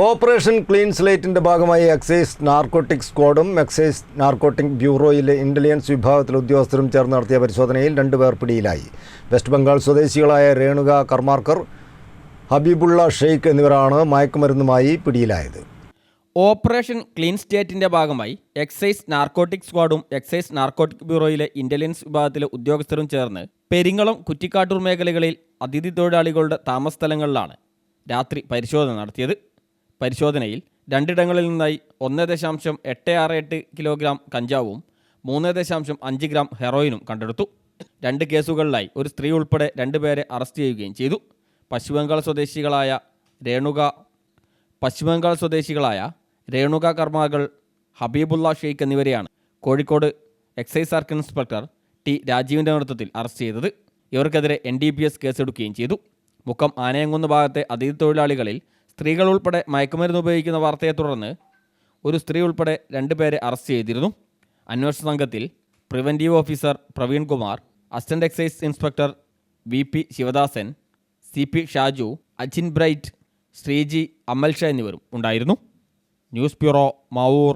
Operation clean സ്ലേറ്റിന്റെ ഭാഗമായി excise narcotic സ്ക്വാഡും എക്സൈസ് നാർക്കോട്ടിക് ബ്യൂറോയിലെ ഇന്റലിജൻസ് വിഭാഗത്തിലെ ഉദ്യോഗസ്ഥരും ചേർന്ന് നടത്തിയ പരിശോധനയിൽ രണ്ടുപേർ പിടിയിലായി. വെസ്റ്റ് ബംഗാൾ സ്വദേശികളായ രേണുക കർമാർക്കർ ഹബീബുള്ള ഷെയ്ഖ് എന്നിവരാണ് മയക്കുമരുന്നുമായി പിടിയിലായത്. ഓപ്പറേഷൻ ക്ലീൻ സ്റ്റേറ്റിന്റെ ഭാഗമായി എക്സൈസ് നാർക്കോട്ടിക് സ്ക്വാഡും എക്സൈസ് നാർക്കോട്ടിക് ബ്യൂറോയിലെ ഇന്റലിജൻസ് വിഭാഗത്തിലെ ഉദ്യോഗസ്ഥരും ചേർന്ന് പെരിങ്ങളം കുറ്റിക്കാട്ടൂർ മേഖലകളിൽ അതിഥി തൊഴിലാളികളുടെ താമസ സ്ഥലങ്ങളിലാണ് രാത്രി പരിശോധന നടത്തിയത്. പരിശോധനയിൽ രണ്ടിടങ്ങളിൽ നിന്നായി ഒന്ന് ദശാംശം എട്ട് ആറ് എട്ട് കിലോഗ്രാം കഞ്ചാവും മൂന്ന് ദശാംശം അഞ്ച് ഗ്രാം ഹെറോയിനും കണ്ടെടുത്തു. രണ്ട് കേസുകളിലായി ഒരു സ്ത്രീ ഉൾപ്പെടെ രണ്ടുപേരെ അറസ്റ്റ് ചെയ്യുകയും ചെയ്തു. പശ്ചിമബംഗാൾ സ്വദേശികളായ രേണുക പശ്ചിമബംഗാൾ സ്വദേശികളായ രേണുക കർമാകൾ ഹബീബുള്ള ഷെയ്ഖ് എന്നിവരെയാണ് Kozhikode excise circle inspector T രാജീവിന്റെ നേതൃത്വത്തിൽ അറസ്റ്റ് ചെയ്തത്. ഇവർക്കെതിരെ എൻ ഡി പി എസ് കേസെടുക്കുകയും ചെയ്തു. മുഖം ആനയങ്കുന്ന് ഭാഗത്തെ അതിഥി തൊഴിലാളികളിൽ സ്ത്രീകൾ ഉൾപ്പെടെ മയക്കുമരുന്ന് ഉപയോഗിക്കുന്ന വാർത്തയെ തുടർന്ന് ഒരു സ്ത്രീ ഉൾപ്പെടെ രണ്ടുപേരെ അറസ്റ്റ് ചെയ്തിരുന്നു. അന്വേഷണ സംഘത്തിൽ preventive officer Praveen Kumar assistant excise inspector V P Sivadasan C P Shaju Ajin Bright Sreeji Amal Shah എന്നിവരും ഉണ്ടായിരുന്നു. News bureau Mavoor.